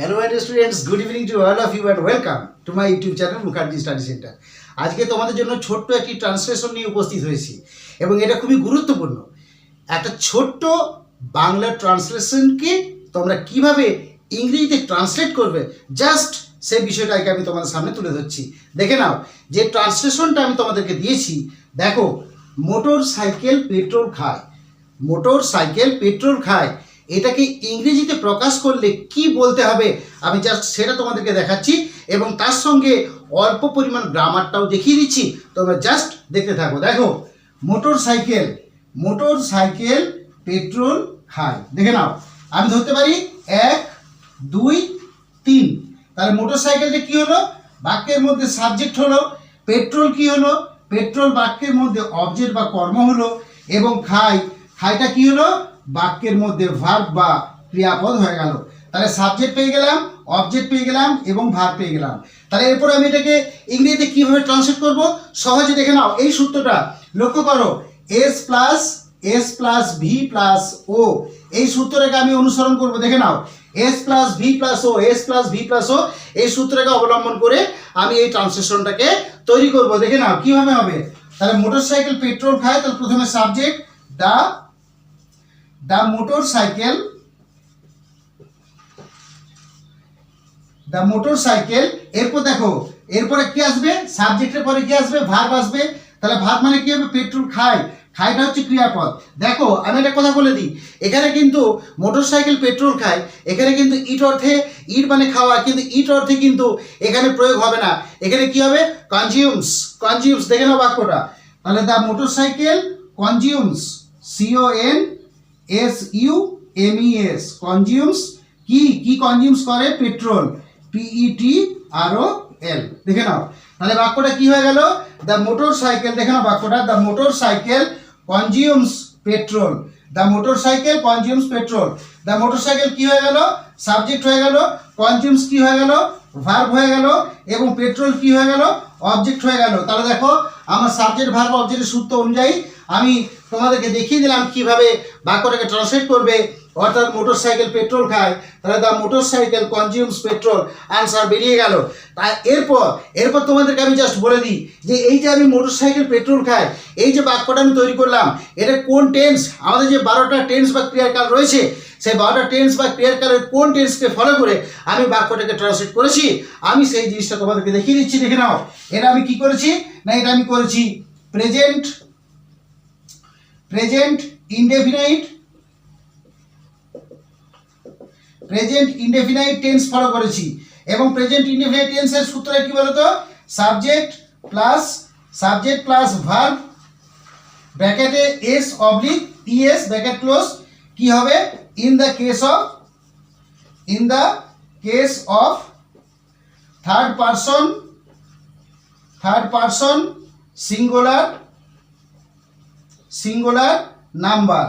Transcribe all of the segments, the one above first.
Hello my students good evening to all of you and welcome to my YouTube channel Mukherjee study centre আজকে তোমাদের জন্য ছোট্ট একটি translation নিয়ে উপস্থিত হয়েছি এবং এটা খুবই গুরুত্বপূর্ণ। একটা ছোট্ট বাংলা ট্রান্সলেশনকে তোমরা কীভাবে ইংরেজিতে ট্রান্সলেট করবে জাস্ট সেই বিষয়টাকে আমি তোমাদের সামনে তুলে ধরছি। দেখে নাও, যে ট্রান্সলেশনটা আমি তোমাদেরকে দিয়েছি, দেখো মোটর সাইকেল পেট্রোল খায়। মোটর সাইকেল পেট্রোল খায়। এটাকে ইংরেজিতে প্রকাশ করলে কি বলতে হবে? আমি জাস্ট সেটা তোমাদেরকে দেখাচ্ছি এবং তার সঙ্গে অল্প পরিমাণ গ্রামারটাও দেখিয়ে দিচ্ছি। তোমরা জাস্ট দেখতে থাকো। দেখো, motor cycle motor cycle, petrol খায় দেখে নাও, আমি ধরতে পারি এক, দুই, তিন। তাহলে মোটর সাইকেলটা কি হলো? বাক্যের মধ্যে সাবজেক্ট হলো, পেট্রোল কি হলো? পেট্রোল বাক্যের মধ্যে অবজেক্ট বা কর্ম হলো এবং খাই। খাইটা কি হলো? বাক্যের মধ্যে ভার্ব বা ক্রিয়াপদ হয়ে গেল। তাহলে সাবজেক্ট পেয়ে গেলাম অবজেক্ট পেয়ে গেলাম এবং ভার্ব পেয়ে গেলাম। তাহলে এরপর আমি এটাকে ইংরেজিতে কীভাবে ট্রান্সলেট করব? সহজে দেখে নাও। এই সূত্রটা লক্ষ্য করো। S plus S plus V plus O এই সূত্রটাকে আমি অনুসরণ করব। দেখে নাও। S plus V plus O S plus V plus O এই সূত্রটাকে অবলম্বন করে আমি এই ট্রান্সলেশনটাকে তৈরি করব। দেখে নাও, কীভাবে হবে? তাহলে মোটরসাইকেল পেট্রোল খায়, তাহলে প্রথমে subject the motorcycle the motorcycle এরপর দেখো, এরপরে কি আসবে? সাবজেক্টের পরে কি আসবে? ভার্ব আসবে। তাহলে ভার্ব মানে কি হবে? পেট্রোল খায়। খায়টা হচ্ছে ক্রিয়াপদ। দেখো, আমি একটা কথা বলে দিই। এখানে কিন্তু মোটর সাইকেল পেট্রোল খায়। এখানে কিন্তু ইট অর্থে, ইট মানে খাওয়া। কিন্তু ইট অর্থে কিন্তু এখানে প্রয়োগ হবে না। এখানে কি হবে? কনজিউমস কনজিউমস দেখে নাও বাক্যটা। তাহলে the motorcycle consumes C O N S U M E S consumes কি কি কনজিউমস করে? পেট্রোল পিইটি আর ও এল দেখে নাও। তাহলে বাক্যটা কি হয়ে গেল? দ্য মোটর সাইকেল দেখে নাও বাক্যটা। The motorcycle consumes petrol the motorcycle consumes petrol the motorcycle কি হয়ে গেল? সাবজেক্ট হয়ে গেল। কনজিউমস কি হয়ে গেল? ভার্ব হয়ে গেল। এবং পেট্রোল কি হয়ে গেল? অবজেক্ট হয়ে গেল। তাহলে দেখো, আমার সাবজেক্ট ভার্ব অবজেক্টের সূত্র অনুযায়ী আমি তোমাদেরকে দেখিয়ে দিলাম কীভাবে বাক্যটাকে ট্রান্সলেট করবে। অর্থাৎ মোটর সাইকেল পেট্রোল খায়, তাহলে the motorcycle consumes petrol answer বেরিয়ে গেল। তাই এরপর এরপর তোমাদেরকে আমি জাস্ট বলে দিই যে এই যে আমি মোটর সাইকেল পেট্রোল খাই, এই যে বাক্যটা আমি তৈরি করলাম, এটা কোন টেন্স আমাদের যে বারোটা টেন্স বা ক্রিয়ার কাল রয়েছে, সেই বারোটা টেন্স বা ক্রিয়ার কালের কোন টেন্সকে ফলো করে আমি বাক্যটাকে ট্রান্সলেট করেছি। আমি সেই জিনিসটা তোমাদেরকে দেখিয়ে দিচ্ছি, দেখে নাও। এটা আমি কি করেছি? না, এটা আমি করেছি present present indefinite present indefinite tense follow করেছি। এবং প্রেজেন্ট ইনডেফিনাইট টেন্সের সূত্রটা কি বলতো? Subject plus subject plus verb ব্র্যাকেটে S oblique TS bracket close কি হবে? In the case of in the case of third person third person singular singular number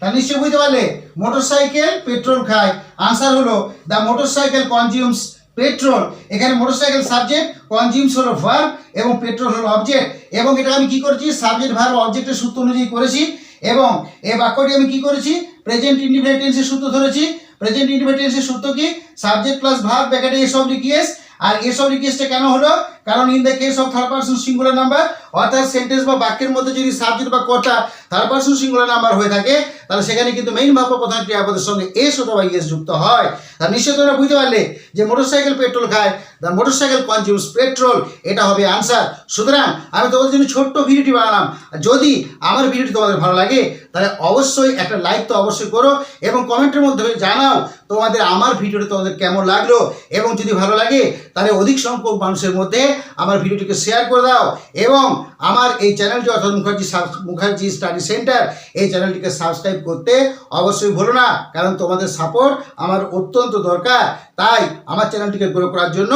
তা নিশ্চয় বুঝতে পারলে মোটরসাইকেল পেট্রোল খায়। আনসার হলো দ্য মোটরসাইকেল কনজিউমস পেট্রোল এখানে মোটরসাইকেল সাবজেক্ট কনজিউমস হলো ভার্ব এবং পেট্রোল হলো অবজেক্ট এবং এটা আমি কি করেছি? সাবজেক্ট ভার্ব অবজেক্টের সূত্র অনুযায়ী করেছি। এবং এই বাক্যটি আমি কি করেছি? প্রেজেন্ট ইন্ডিফিনিট টেন্সের সূত্র ধরেছি। প্রেজেন্ট ইন্ডিফিনিট টেন্সের সূত্র কি? সাবজেক্ট প্লাস ভার্ব ব্যাকেটে এস অব রিকিয়েস আর এস অব রিকিয়েসটা কেন হলো? কারণ in the case of third person singular number অর্থাৎ সেন্টেন্স বা বাক্যের মধ্যে যদি সাবজেক্ট বা কর্তা থার্ড পার্সন সিঙ্গুলার নাম্বার হয়ে থাকে, তাহলে সেখানে কিন্তু মেইন ভাব প্রধান ক্রিয়াপদের সঙ্গে এস অথবা ইএস যুক্ত হয়। তার নিশ্চয় তোমরা বুঝতে পারলে যে মোটরসাইকেল পেট্রোল খায় দ্য মোটরসাইকেল কনজিউমস পেট্রোল এটা হবে আনসার সুতরাং আমি তোমাদের জন্য ছোট্ট ভিডিওটি বানালাম। যদি আমার ভিডিওটি তোমাদের ভালো লাগে, তাহলে অবশ্যই একটা লাইক তো অবশ্যই করো এবং কমেন্টের মধ্যে জানাও তোমাদের আমার ভিডিওটি তোমাদের কেমন লাগল। এবং যদি ভালো লাগে তাহলে অধিক সংখ্যক মানুষের মধ্যে আমার ভিডিওটিকে শেয়ার করে দাও এবং আমার এই চ্যানেলটি অর্থাৎ মুখার্জি মুখার্জি স্টাডি সেন্টার এই চ্যানেলটিকে সাবস্ক্রাইব করতে অবশ্যই ভুলো না। কারণ তোমাদের সাপোর্ট আমার অত্যন্ত দরকার। তাই আমার চ্যানেলটিকে গ্রো করার জন্য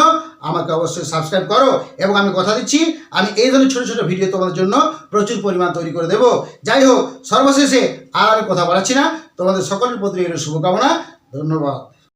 আমাকে অবশ্যই সাবস্ক্রাইব করো এবং আমি কথা দিচ্ছি, আমি এই ধরনের ছোটো ছোটো ভিডিও তোমাদের জন্য প্রচুর পরিমাণ তৈরি করে দেবো। যাই হোক, সর্বশেষে আর আমি কথা বাড়াচ্ছি না। তোমাদের সকলের প্রতি শুভকামনা। ধন্যবাদ।